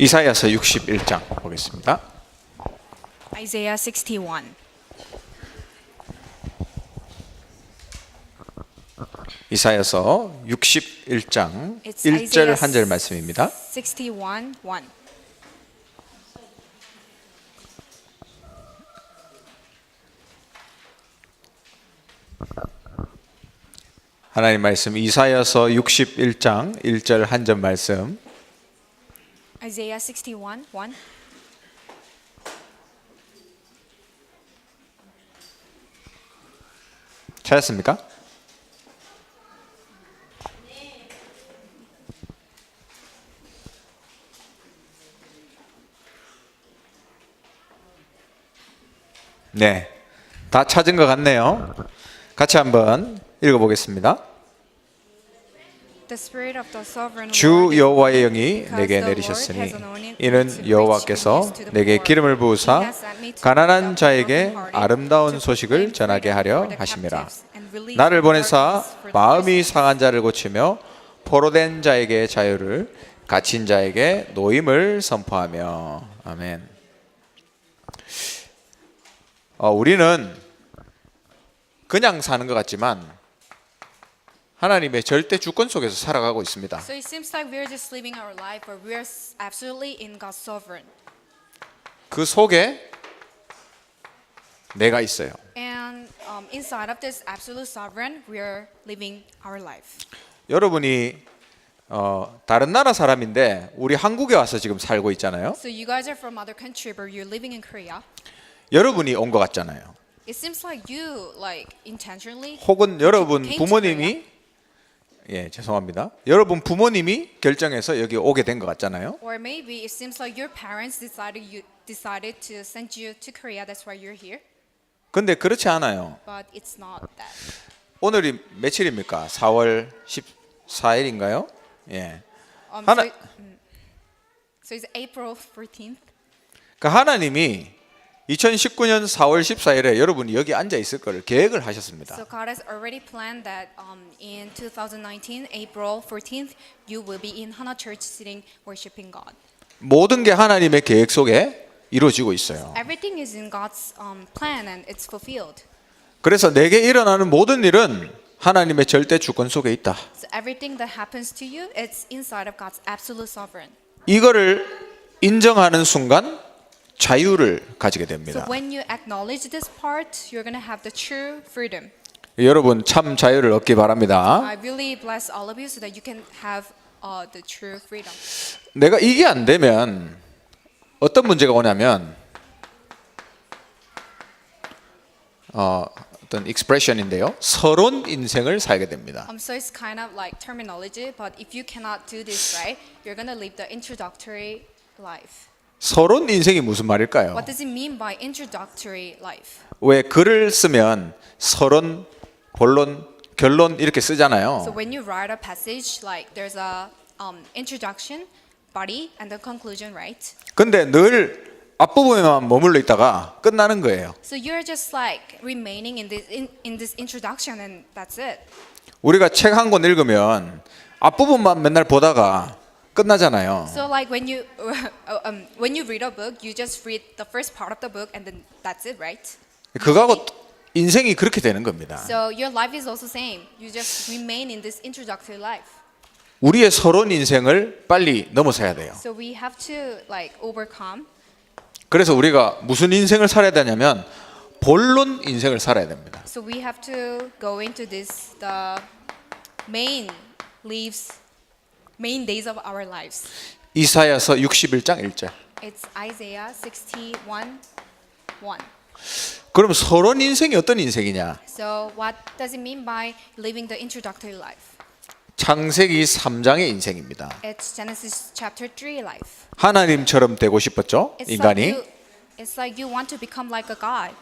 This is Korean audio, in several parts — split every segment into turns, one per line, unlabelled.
이사야서 61장 보겠습니다.
Isaiah 61.
이사야서 61장
It's
1절
Isaiah
한절 말씀입니다.
61 1.
하나님 말씀 이사야서 61장 1절 한 절 말씀
Isaiah 61 1.
찾았습니까? 네. 다 찾은 것 같네요. 같이 한번 읽어 보겠습니다.
The spirit of the sovereign
주 여호와의 영이 내게 내리셨으니 이는 여호와께서 내게. 기름을 부으사 가난한 자에게 아름다운 소식을 전하게 하려 하심이라 나를 보내사 마음이. 상한 자를 고치며 포로된 자에게 자유를 갇힌 자에게 노임을 선포하며 아멘. 어, 우리는 그냥 사는 것 같지만 하나님의 절대 주권 속에서 살아가고 있습니다.
So it seems like we're just living our life, but we're absolutely in God's sovereign.
그 속에 내가 있어요.
And um, inside of this absolute sovereign, we're living our life.
여러분이 어, 다른 나라 사람인데 우리 한국에 와서 지금 살고 있잖아요.
So you guys are from other country, but you're living in Korea.
여러분이 온 것 같잖아요.
It seems like you like intentionally
혹은 여러분
came to
부모님이 예 죄송합니다. 여러분 부모님이 결정해서 여기 오게 된 것 같잖아요.
Or maybe it seems like your parents decided you decided to send you to Korea. That's why you're here.
근데 그렇지 않아요.
But it's not that.
오늘이 며칠입니까? 4월 14일인가요? 예.
Um,
하나-
so, mm. so it's April 14th.
그 하나님이 2019년 4월 14일에 여러분이 여기 앉아 있을 거를 계획을 하셨습니다.
So God has already planned that um, in 2019, April 14th, you will be in Hana Church sitting worshiping God.
모든 게 하나님의 계획 속에 이루어지고 있어요.
Everything is in God's um, plan and it's fulfilled.
그래서 내게 일어나는 모든 일은 하나님의 절대 주권 속에 있다.
So everything that happens to you, it's inside of God's absolute sovereign.
이거를 인정하는 순간 자유를 가지게
So
됩니다.
when you acknowledge this part, you're gonna have the true freedom.
여러분 참 자유를 얻기 바랍니다.
I really bless all of you so that you can have uh, the true freedom.
내가 이게 안 되면 어떤 문제가 오냐면 어, 어떤 익스프레션인데요. 서론 인생을 살게 됩니다.
Um, so it's kind of like terminology, but if you cannot do this right, you're gonna live the introductory life.
서론 인생이 무슨 말일까요?
What does it mean by introductory life?
왜 글을 쓰면 서론, 본론, 결론 이렇게 쓰잖아요.
So when you write a passage, like there's a um, introduction, body, and the conclusion, right?
근데 늘 앞부분에만 머물러 있다가 끝나는 거예요.
So you're just like remaining in this in, in this introduction, and that's it.
우리가 책 한 권 읽으면 앞부분만 맨날 보다가 끝나잖아요.
So like when you um, when you read a book, you just read the first part of the book, and then that's it, right?
그거하고 인생이 그렇게 되는 겁니다.
So your life is also same. You just remain in this introductory life.
우리의 서론 인생을 빨리 넘어서야 돼요.
So we have to like overcome.
그래서 우리가 무슨 인생을 살아야 되냐면 본론 인생을 살아야 됩니다.
So we have to go into this the main leaves, main days of our lives.
이사야서 61장 1절.
It's Isaiah 61, 1.
그럼 서론 인생이 어떤 인생이냐?
So what does it mean by living the introductory life?
창세기 3장의 인생입니다.
It's Genesis chapter 3 life.
하나님처럼 되고 싶었죠?
It's
인간이.
like you, it's like you want to become like a god.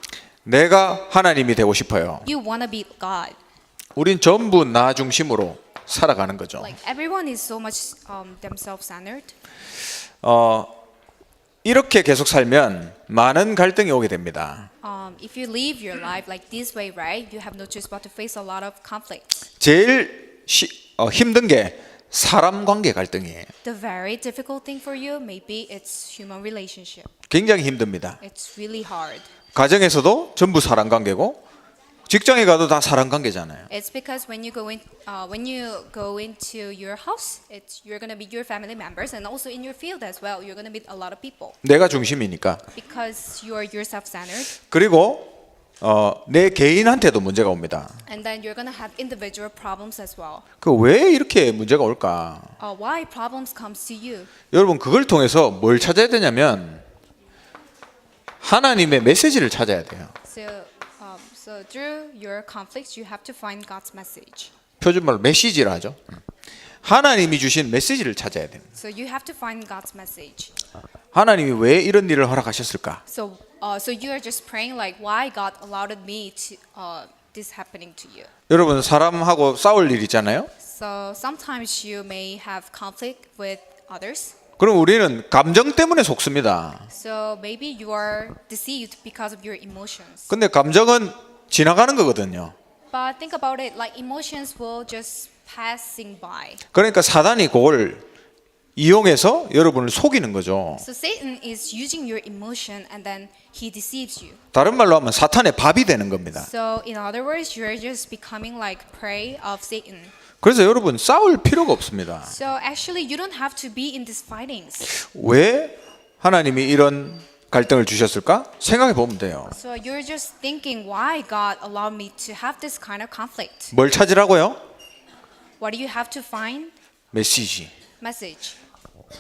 내가 하나님이 되고 싶어요.
You want to be God.
우린 전부 나 중심으로 살아가는 거죠.
Like everyone is so much um, themselves-centered.
어, 이렇게 계속 살면 많은 갈등이 오게 됩니다.
Um, if you live your life like this way, right, you have no choice but to face a lot of conflict.
제일 시, 어, 힘든 게 사람 관계 갈등이에요.
The very difficult thing for you, maybe it's human relationship.
굉장히 힘듭니다.
It's really hard.
가정에서도 전부 사람 관계고 직장에 가도 다 사람 관계잖아요.
It's because when you go in, uh, when you go into your house, it's you're gonna meet your family members, and also in your field as well, you're gonna meet a lot of people
내가 중심이니까.
because you're self-centered,
그리고 어, 내 개인한테도 문제가 옵니다.
and then you're gonna have individual problems as well.
그 왜 이렇게 문제가 올까?
Uh, why problems comes to you?
여러분 그걸 통해서 뭘 찾아야 되냐면 하나님의 메시지를 찾아야 돼요.
So, um, so through your conflicts, you have to find God's message.
표준말로 메시지라 하죠. 하나님이 주신 메시지를 찾아야 됩니다.
So you have to find God's message.
하나님이 왜 이런 일을 허락하셨을까?
So, uh, so you are just praying like, why God allowed me to uh, this happening to you?
여러분 사람하고 싸울 일 있잖아요.
So sometimes you may have conflict with others.
그럼 우리는 감정 때문에 속습니다.
So maybe you are deceived because of your emotions.
근데 감정은 지나가는 거거든요.
But think about it, like emotions will just passing by.
그러니까 사단이 그걸 이용해서 여러분을 속이는 거죠.
So Satan is using your emotion and then he deceives you.
다른 말로 하면 사탄의 밥이 되는 겁니다.
So in other words, you're just becoming like prey of Satan.
그래서 여러분 싸울 필요가 없습니다.
So actually, you don't have to be in these fightings.
왜 하나님이 이런 갈등을 주셨을까? 생각해 보면 돼요.
So you're just thinking, why God allowed me to have this kind of conflict?
뭘 찾으라고요?
What do you have to find?
메시지.
Message.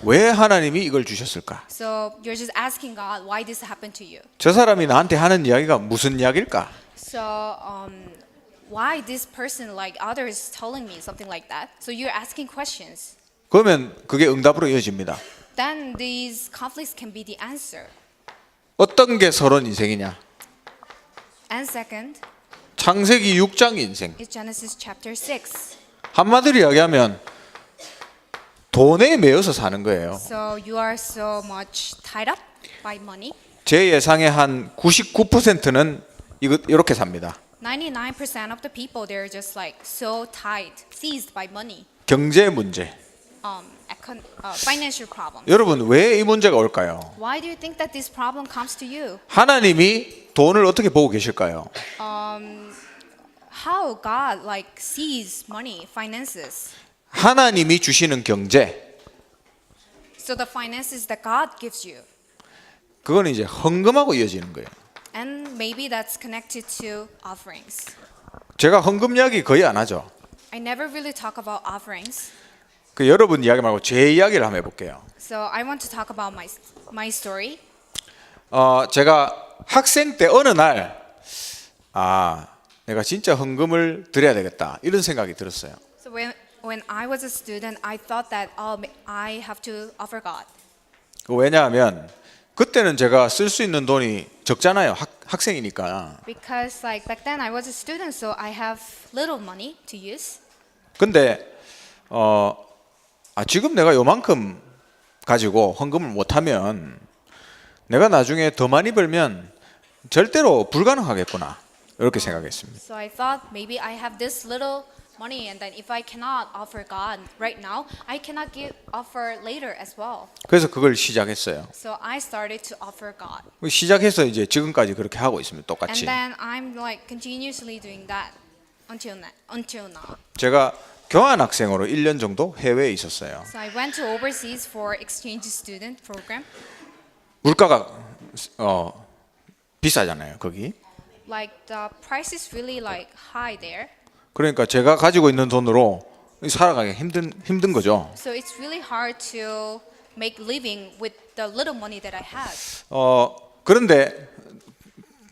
왜 하나님이 이걸 주셨을까?
So you're just asking God, why this happened to you?
저 사람이 나한테 하는 이야기가 무슨 이야기일까?
So um, why this person, like others, telling me something like that? So you're asking questions.
그러면 그게 응답으로 이어집니다.
Then these conflicts can be the answer.
어떤 게 서론 인생이냐?
And second
창세기 6장 인생.
is Genesis chapter 6.
한마디로 이야기하면 돈에 매여서 사는 거예요.
So you are so much tied up by money.
제 예상의 한 99%는 이거 이렇게 삽니다.
99% of the people they're just like so tied, seized by money,
경제 문제.
Um, econ- uh, financial problems.
여러분 왜 이 문제가 올까요?
Why do you think that this problem comes to you?
하나님이 돈을 어떻게 보고 계실까요?
How God like sees money, finances.
하나님이 주시는 경제
So the finances that God gives you,
그거는 이제 헌금하고 이어지는 거예요.
and maybe that's connected to offerings.
제가 헌금 이야기 거의 안 하죠.
I never really talk about offerings.
그 여러분 이야기 말고 제 이야기를 한번 해볼게요.
So I want to talk about my my story.
어, 제가 학생 때 어느 날, 아, 내가 진짜 헌금을 드려야 되겠다. 이런 생각이 들었어요.
So when when I was a student, I thought that oh, I have to offer God.
그 왜냐하면 그때는 제가 쓸 수 있는 돈이 적잖아요. 학, 학생이니까.
Because like back then I was a student, so I have little money to use.
근데 어, 아, 지금 내가 요만큼 가지고 헌금을 못하면 내가 나중에 더 많이 벌면 절대로 불가능하겠구나. 이렇게 생각했습니다.
So I thought maybe I have this little money, and then if I cannot offer God right now, I cannot give offer later as well.
그래서 그걸 시작했어요.
So I started to offer God,
시작해서 이제 지금까지 그렇게 하고 있습니다.
and
똑같이.
then I'm like continuously doing that until now. Until now.
제가 교환 학생으로 1년 정도 해외에 있었어요.
So I went to overseas for exchange student program.
물가가 어, 비싸잖아요, 거기.
Like the price is really like high there.
그러니까 제가 가지고 있는 돈으로 살아가기 힘든 힘든 거죠.
So it's really hard to make living with the little money that I had.
어, 그런데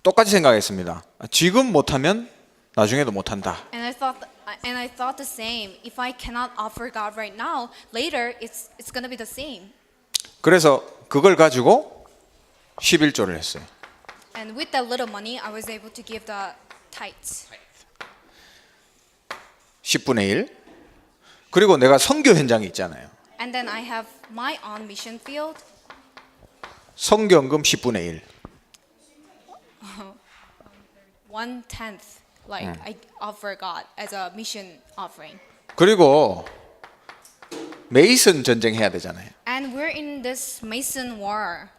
똑같이 생각했습니다. 지금 못하면 나중에도 못한다.
And I thought and I thought the same. If I cannot offer God right now, later it's it's to be the same.
그래서 그걸 가지고 11조를 했어요.
And with that little money, I was able to give the tithes.
10분의 1. 그리고 내가 선교 현장이 있잖아요.
And then I have my own mission field.
선교헌금 10분의 1.
One tenth, like I offer God as a mission offering.
그리고 메이슨 전쟁 해야 되잖아요.
And we're in this Mason war.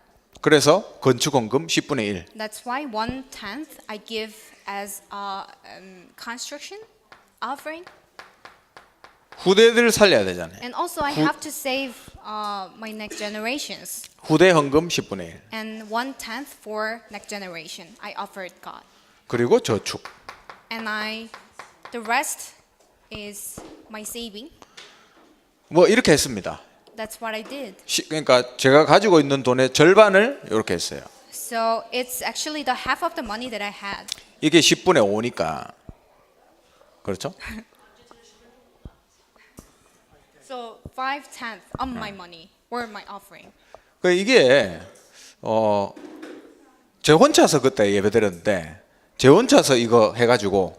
그래서 건축원금 10분의 1.
That's why one tenth I give as a um, construction offering.
후대들 살려야 되잖아요.
And also I have to save uh, my next generations.
후대 헌금 10분의 1.
And one tenth for next generation I offered God.
그리고 저축.
And I, the rest is my saving.
뭐 이렇게 했습니다.
That's what I did.
시- 그러니까 제가 가지고 있는 돈의 절반을 이렇게 했어요.
So it's actually the half of the money that I had.
이게 10분의 5니까 그렇죠?
So five tenth of my money were my offering.
그 이게 어, 제 혼자서 그때 예배드렸는데 제 혼자서 이거 해가지고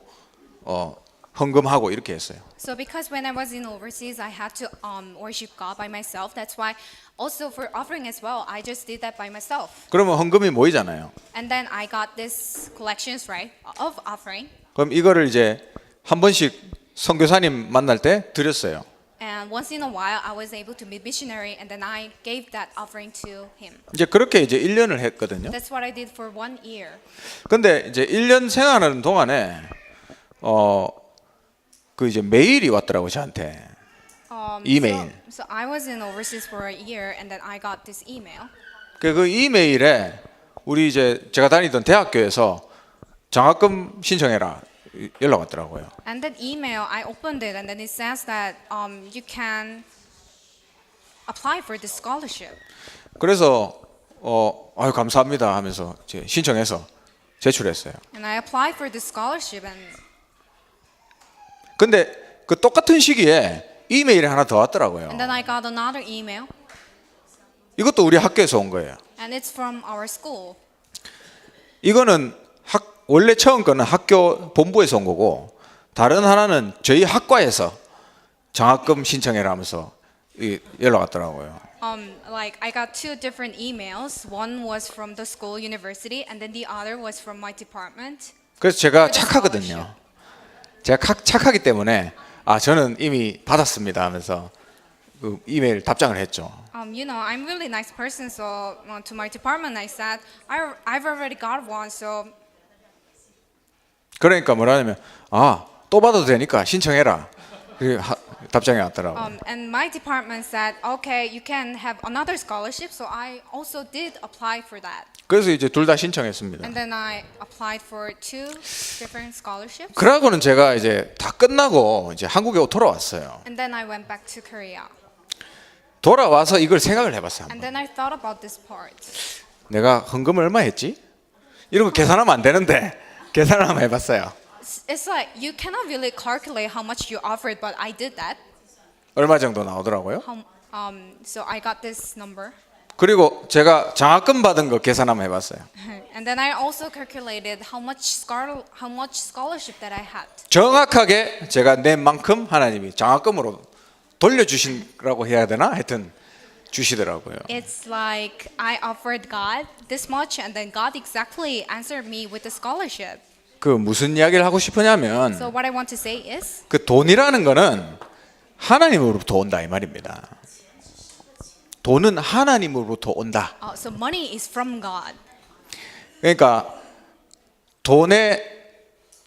어, 헌금하고 이렇게 했어요.
So because when I was in overseas, I had to um, worship God by myself. That's why also for offering as well, I just did that by myself.
그러면 헌금이 모이잖아요.
And then I got this collections right of offering.
그럼 이거를 이제 한 번씩 선교사님 만날 때 드렸어요.
And once in a while, I was able to meet missionary, and then I gave that offering to him.
이제 그렇게 이제 1년을 했거든요.
That's what I did for one year.
근데 이제 1년 생활하는 동안에 어, 그 이제 메일이 왔더라고 저한테.
Um,
Email.
So, so I was in overseas for a year, and then I got this email.
그, 그 이메일에 우리 이제 제가 다니던 대학교에서 장학금 신청해라 이- 연락 왔더라고요.
And that email, I opened it, and then it says that um, you can apply for the scholarship.
그래서 어, 아유 감사합니다 하면서 이제 신청해서 제출했어요.
And I applied for the scholarship, and
근데 그 똑같은 시기에 이메일이 하나 더 왔더라고요.
and then I got another email,
이것도 우리 학교에서 온 거예요.
and it's from our school.
이거는 학 원래 처음 거는 학교 본부에서 온 거고 다른 하나는 저희 학과에서 장학금 신청해라 하면서 이 연락 왔더라고요.
Um, like I got two different emails. One was from the school university, and then the other was from my department.
그래서 제가 착하거든요. 제가 각- 착하기 때문에 아 저는 이미 받았습니다 하면서 그 이메일 답장을 했죠.
Um, you know, I'm really nice person, so uh, to my department I said I, I've already got one, so
그러니까 뭐라냐면 아 또 받아도 되니까 신청해라. 그 하- 답장이 왔더라고. 요
um, and my department said, okay, you can have another scholarship. So I also did apply for that,
그래서 이제 둘 다 신청했습니다.
and then I applied for two different scholarships,
그러고는 제가 이제 다 끝나고 이제 한국에 돌아왔어요.
and then I went back to Korea,
돌아와서 이걸 생각을 해봤어요.
and then I thought about this part.
내가 헌금을 얼마 했지? 이런 거 계산하면 안 되는데 계산을 한번 해봤어요.
It's, like you cannot really calculate how much you offered, but I did that.
얼마 정도 나오더라고요.
How, um, so I got this number,
그리고 제가 장학금 받은 거 계산 한번 해봤어요.
and then I also calculated how much scholar, how much scholarship that I had.
정확하게 제가 낸 만큼 하나님이 장학금으로 돌려주신라고 해야 되나? 하여튼 주시더라고요.
It's like I offered God this much, and then God exactly answered me with the scholarship.
그 무슨 이야기를 하고 싶으냐면
So what I want to say is,
그 돈이라는 거는 하나님으로부터 온다 이 말입니다. 돈은 하나님으로부터 온다.
uh, so money is from God.
그러니까 돈의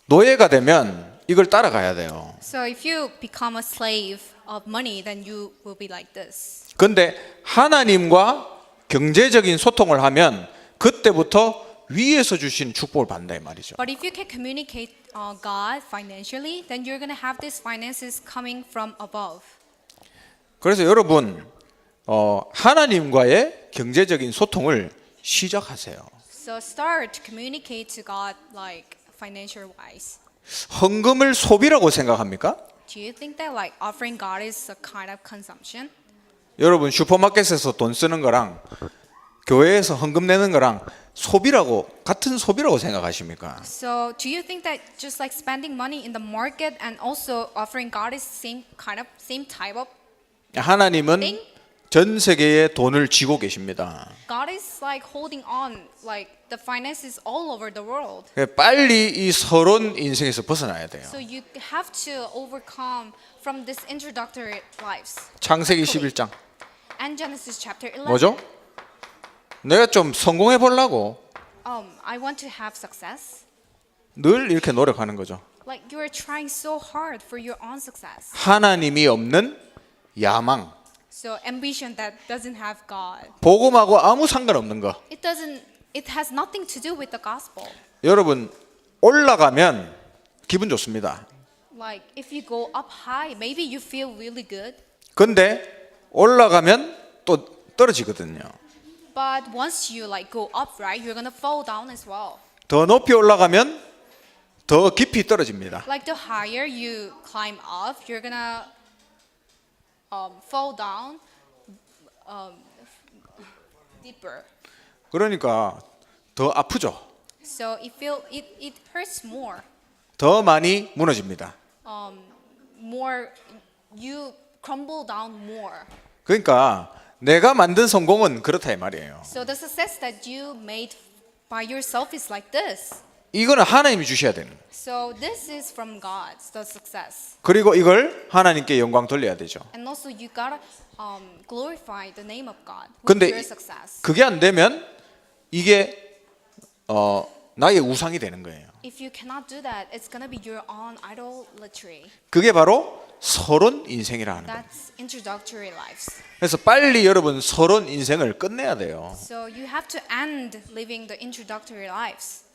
노예가 되면 이걸 따라가야 돼요.
So if you become a slave of money, then you will be like this.
근데 하나님과 경제적인 소통을 하면 그때부터 위에서 주신 축복을 받는다 이 말이죠.
But if you can communicate uh, God financially, then you're gonna have these finances coming from above.
그래서 여러분 어, 하나님과의 경제적인 소통을 시작하세요.
So start to communicate to God like financial wise.
헌금을 소비라고 생각합니까?
Do you think that like offering God is a kind of consumption?
여러분 슈퍼마켓에서 돈 쓰는 거랑 교회에서 헌금 내는 거랑 소비라고 같은 소비라고 생각하십니까?
So do you think that just like spending money in the market and also offering God is same kind of same type of
하나님은
땡?
전 세계에 돈을 쥐고 계십니다.
God is like holding on, like the finances all over the world.
빨리 이 서론 인생에서 벗어나야 돼요.
So you have to overcome from this introductory lives.
창세기 11장
And Genesis chapter 11.
뭐죠? 내가 좀 성공해 보려고
Um, I want to have success.
늘 이렇게 노력하는 거죠.
Like you are trying so hard for your own success.
하나님이 없는 야망,
So ambition that doesn't have God.
복음하고 아무 상관없는 거.
It doesn't. It has nothing to do with the gospel.
여러분 올라가면 기분 좋습니다.
Like if you go up high, maybe you feel really good.
근데 올라가면 또 떨어지거든요.
But once you like go up, right, you're gonna fall down as well.
더 높이 올라가면 더 깊이 떨어집니다.
Like the higher you climb up, you're gonna um, fall down um, deeper.
그러니까 더 아프죠.
So it feel it, it hurts more.
더 많이 무너집니다.
Um, more you crumble down more.
그러니까 내가 만든 성공은 그렇다 이 말이에요.
So the success that you made by yourself is like this.
이거는 하나님이 주셔야 되는.
So this is from God, the success.
그리고 이걸 하나님께 영광 돌려야 되죠.
And also you gotta um, glorify the name of God with
근데
your success.
그게 안 되면 이게 어, 나의 우상이 되는 거예요.
If you cannot do that, it's gonna be your own idolatry.
그게 바로 서론 인생이라 하는 거예요.
That's introductory lives.
그래서 빨리 여러분 서론 인생을 끝내야 돼요.
So you have to end living the introductory lives.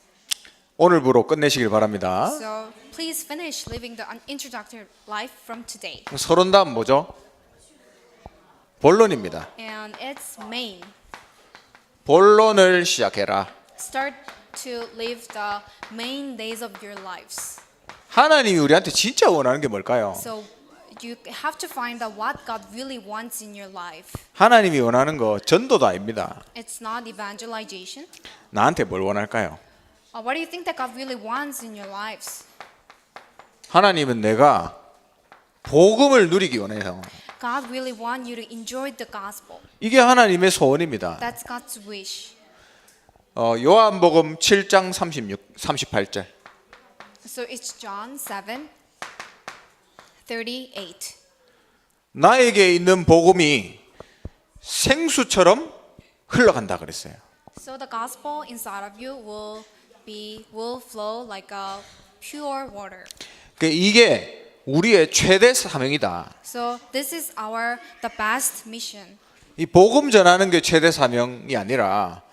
오늘부로 끝내시길 바랍니다.
So please finish living the introductory life from today.
서론 다음 뭐죠? 본론입니다.
And it's main.
본론을 시작해라.
Start to live the main days of your lives.
하나님이 우리한테 진짜 원하는 게 뭘까요?
So you have to find out what God really wants in your life.
하나님이 원하는 거 전도도 아닙니다.
It's not evangelization.
나한테 뭘 원할까요?
Uh, what do you think that God really wants in your lives?
하나님은 내가 복음을 누리기 원해요.
God really want you to enjoy the gospel.
이게 하나님의 소원입니다.
That's God's wish.
어, 요한복음 7장 36, 38절.
So it's John 7 38.
나에게 있는 복음이 생수처럼 흘러간다 그랬어요.
So the gospel inside of you will be will flow like a pure water.
그 이게 우리의 최대 사명이다.
So this is our the best mission.
이 복음 전하는 게 최대 사명이 아니라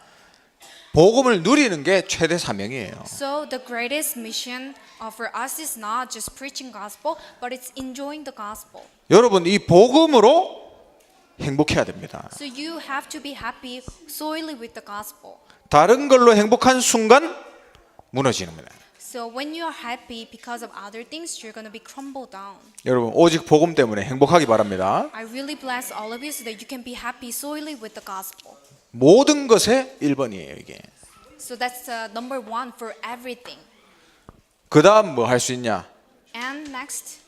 복음을 누리는 게 최대 사명이에요.
So the greatest mission uh, for us is not just preaching gospel, but it's enjoying the gospel.
여러분 이 복음으로 행복해야 됩니다.
So you have to be happy solely with the gospel.
다른 걸로 행복한 순간 무너지는 겁니다.
So when you are happy because of other things, you're going to be crumbled down.
여러분 오직 복음 때문에 행복하기 바랍니다.
I really bless all of you so that you can be happy solely with the gospel.
모든 것의 1번이에요, 이게.
So that's uh, number one for everything.
그다음 뭐 할 수 있냐?
And next,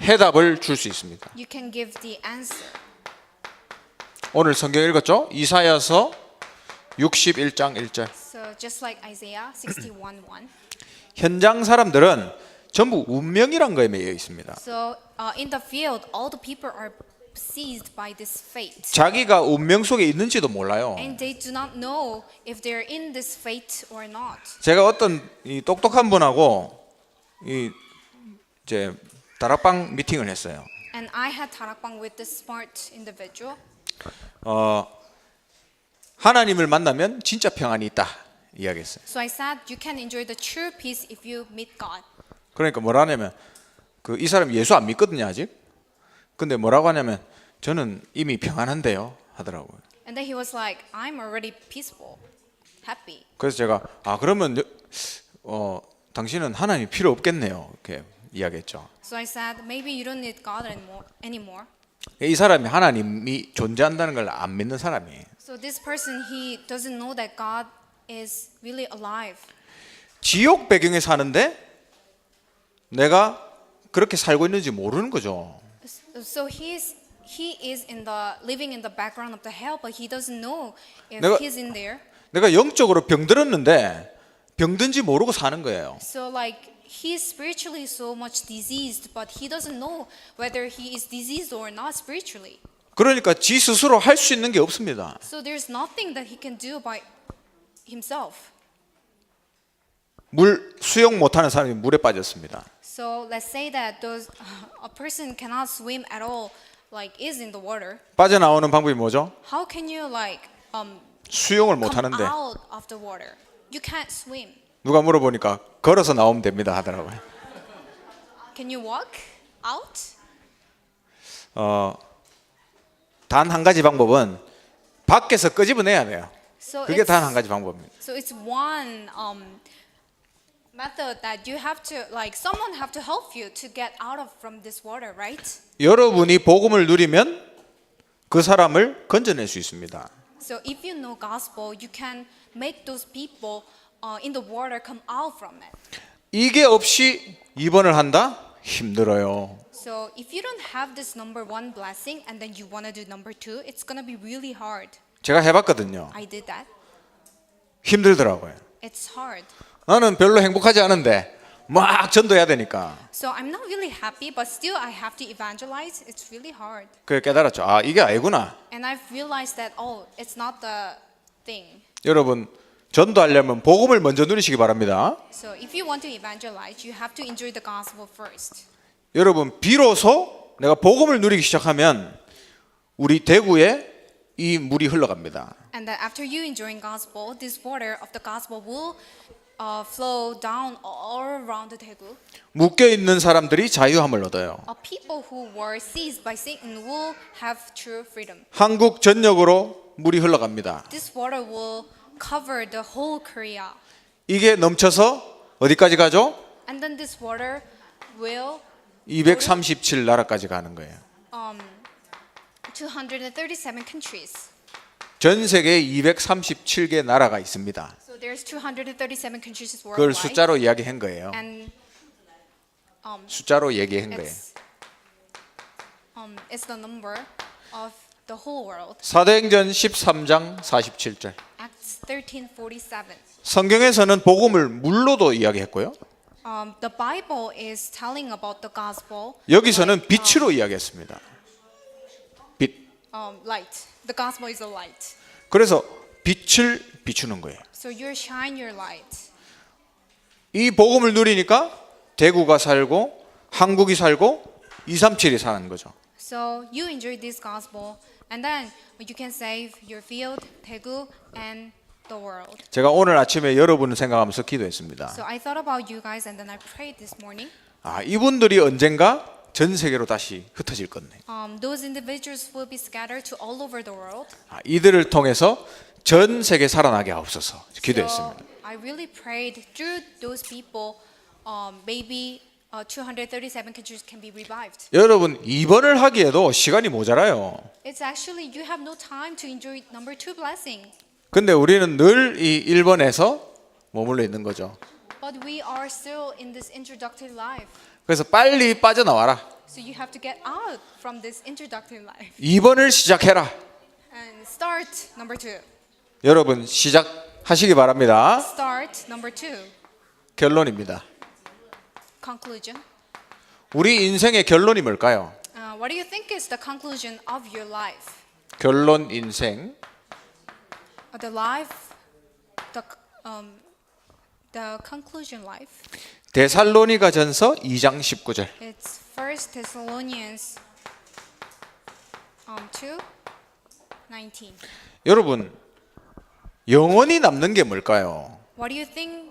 해답을 줄 수 있습니다.
you can give the answer.
오늘 성경 읽었죠? 이사야서 61장 1절.
So just like Isaiah 61 1.
현장 사람들은 전부 운명이란 거에 매여 있습니다.
So uh, in the field, all the people are seized by this fate.
자기가 운명 속에 있는지도 몰라요.
And they do not know if they're in this fate or not.
제가 어떤 이 똑똑한 분하고 이 이제 다락방 미팅을 했어요.
And I had tarakbang with this smart individual.
어, 하나님을 만나면 진짜 평안이 있다 이야기했어요.
So I said, you can enjoy the true peace if you meet God.
그러니까 뭐라냐면 그 이 사람 예수 안 믿거든요 아직. 근데 뭐라고 하냐면 저는 이미 평안한데요 하더라고요.
And then he was like, I'm already peaceful, happy.
그래서 제가 아 그러면 여- 어 당신은 하나님 필요 없겠네요 이렇게 이야기했죠.
So I said, maybe you don't need God anymore. anymore.
이 사람이 하나님이 존재한다는 걸 안 믿는 사람이에요.
So this person, he doesn't know that God is really alive.
지옥 배경에 사는데 내가 그렇게 살고 있는지 모르는 거죠.
So he's he is in the living in the background of the hell, but he doesn't know if
내가-
he's in there.
내가 영적으로 병들었는데 병든지 모르고 사는 거예요.
So like he's spiritually so much diseased, but he doesn't know whether he is diseased or not spiritually.
그러니까 지 스스로 할 수 있는 게 없습니다.
So there's nothing that he can do by himself.
물 수영 못하는 사람이 물에 빠졌습니다.
So let's say that those a person cannot swim at all, like is in the water.
빠져나오는 방법이 뭐죠?
How can you like um
수영을 못
come
하는데
out of the water? You can't swim.
누가 물어보니까 걸어서 나오면 됩니다 하더라고요.
Can you walk out?
어, 단한 가지 방법은 밖에서 끄집어내야 돼요.
So
그게
it's,
단 한 가지 방법입니다.
so it's one um method that you have to like someone have to help you to get out of from this water, right?
여러분이 복음을 누리면 그 사람을 건져낼 수 있습니다.
So if you know gospel, you can make those people uh, in the water come out from it.
이게 없이 입원을 한다? 힘들어요.
So if you don't have this number one blessing and then you want to do number two, it's gonna be really hard.
제가 해봤거든요.
I did that.
힘들더라고요.
It's hard.
나는 별로 행복하지 않은데 막 전도해야 되니까
So I'm not really happy, but still I have to evangelize. It's really hard.
그게 깨달았죠. 아 이게 아니구나.
And I've realized that oh, it's not the thing.
여러분 전도하려면 복음을 먼저 누리시기 바랍니다.
So if you want to evangelize, you have to enjoy the gospel first.
여러분 비로소 내가 복음을 누리기 시작하면 우리 대구에 이 물이 흘러갑니다.
And that after you enjoying gospel, this water of the gospel will uh, flow down all around the Daegu.
묶여 있는 사람들이 자유함을 얻어요.
Uh, people who were seized by Satan will have true freedom.
한국 전역으로 물이 흘러갑니다.
This water will cover the whole Korea.
이게 넘쳐서 어디까지 가죠?
And then this water will
237 나라까지 가는 거예요.
um, 237 countries.
전 세계에 237개 나라가 있습니다.
So there's 237 countries
그걸
worldwide.
숫자로 이야기한 거예요.
And um,
숫자로 얘기한 거예요.
it's um, it's the number of the whole world.
사도행전 13장 47절.
Acts 13:47.
성경에서는 복음을 물로도 이야기했고요.
Um, the Bible is telling about the gospel.
여기서는 빛으로 이야기했습니다. 빛.
Um, light. The gospel is a light.
그래서 빛을 비추는 거예요.
So you shine your light.
이 복음을 누리니까 대구가 살고 한국이 살고 237이 사는 거죠.
So you enjoy this gospel, and then you can save your field, Daegu, and the world.
제가 오늘 아침에 여러분을 생각하면서 기도했습니다.
So I thought about you guys, and then I prayed this morning.
아, 이분들이 언젠가 전 세계로 다시 흩어질 건데.
Um, those individuals will be scattered to all over the world.
아, 이들을 통해서 전 세계 살아나게 하옵소서 기도했습니다.
So I really prayed through those people. Um, maybe uh, 237 countries can be revived.
여러분 입원을 하기에도 시간이 모자라요.
It's actually you have no time to enjoy number two blessing.
근데 우리는 늘 이 일본에서 머물러 있는 거죠.
But we are still in this introductory life.
그래서 빨리 빠져나와라.
So you have to get out from this introductory life
입원을 시작해라.
and start number two.
여러분 시작하시기 바랍니다.
Start number two.
결론입니다.
Conclusion.
우리 인생의 결론이 뭘까요?
Uh, what do you think is the conclusion of your life?
결론 인생
Uh, the life, the um, the conclusion life.
데살로니가전서 2장 19절.
It's First Thessalonians um, 2, 19.
여러분 영원히 남는 게 뭘까요?
What do you think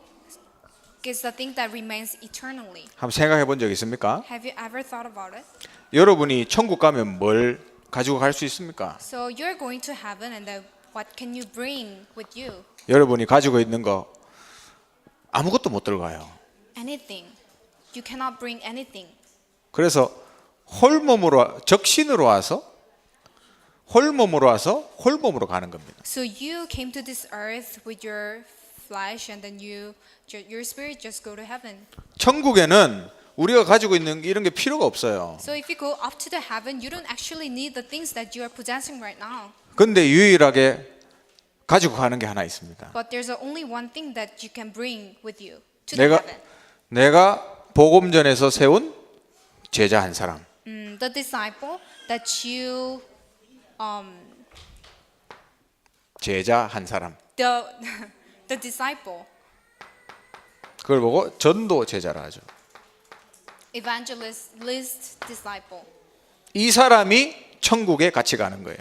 is the thing that remains eternally?
한번 생각해 본 적 있습니까?
Have you ever thought about it?
여러분이 천국 가면 뭘 가지고 갈 수 있습니까?
So you're going to heaven, and then what can you bring with you?
여러분이 가지고 있는 거 아무것도 못 들어가요.
Anything. You cannot bring anything.
그래서 홀몸으로 적신으로 와서 홀몸으로 와서 홀몸으로 가는 겁니다.
So you came to this earth with your flesh, and then you, your spirit just go to heaven.
천국에는 우리가 가지고 있는 이런 게 필요가 없어요.
So if you go up to the heaven, you don't actually need the things that you are possessing right now.
근데 유일하게 가지고 가는 게 하나 있습니다.
But there's only one thing that you can bring with you to the
내가
heaven.
내가 복음전에서 세운 제자 한 사람.
Mm, the disciple that you, um,
제자 한 사람.
the the disciple,
그걸 보고 전도 제자라 하죠.
evangelist, list disciple.
이 사람이 천국에 같이 가는 거예요.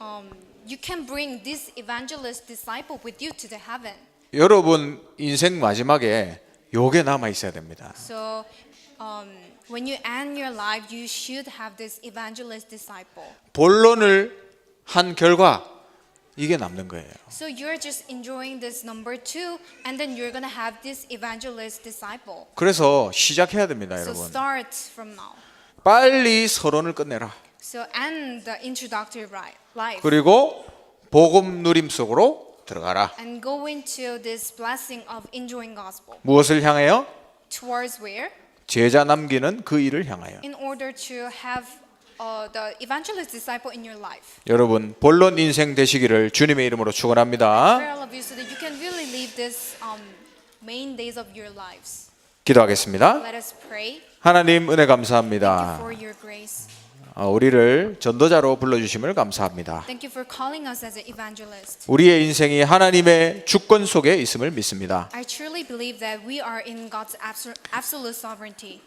Um, you can bring this evangelist disciple with you to the heaven.
여러분 인생 마지막에 요게 남아 있어야 됩니다.
So, um, when you end your life, you should have this evangelist disciple.
본론을 한 결과 이게 남는 거예요.
So you're just enjoying this number two, and then you're gonna have this evangelist disciple.
그래서 시작해야 됩니다,
So
여러분.
start from now.
빨리 서론을 끝내라.
So end the introductory ri- life
그리고 복음 누림 속으로 들어가라.
and go into this blessing of enjoying gospel.
무엇을 향해요?
Towards where?
제자 남기는 그 일을 향하여.
In order to have uh, the evangelist disciple in your life.
여러분 본론 인생 되시기를 주님의 이름으로 축원합니다.
Um.
기도하겠습니다.
Let us pray.
하나님 은혜 감사합니다. 어, 우리를 전도자로 불러주심을 감사합니다.
Thank you for calling us as an evangelist.
우리의 인생이 하나님의 주권 속에 있음을 믿습니다.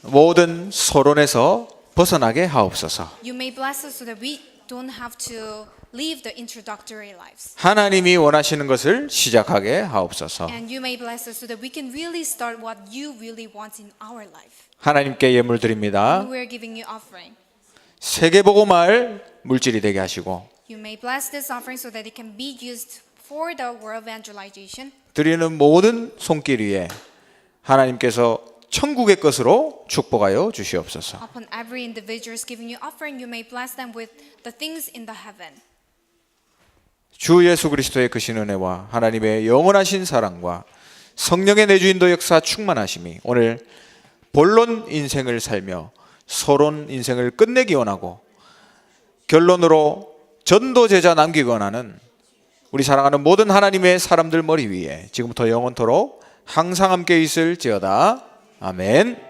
모든 서론에서 벗어나게 하옵소서.
You may bless us so that we don't have to live the introductory lives.
하나님이 원하시는 것을 시작하게 하옵소서.
And you may bless us so that we can really start what you really want in our life.
하나님께 예물 드립니다.
We are giving you offering.
세계복음할 물질이 되게 하시고
You may bless this offering so that it can be used for the world evangelization.
드리는 모든 손길 위에 하나님께서 천국의 것으로 축복하여 주시옵소서.
Upon every individual is giving you offering, you may bless them with the things in the heaven.
주 예수 그리스도의 크신 은혜와 하나님의 영원하신 사랑과 성령의 내주인도 역사 충만하심이 오늘 본론 인생을 살며 서론 인생을 끝내기 원하고 결론으로 전도 제자 남기기 원하는 우리 사랑하는 모든 하나님의 사람들 머리 위에 지금부터 영원토록 항상 함께 있을지어다. 아멘.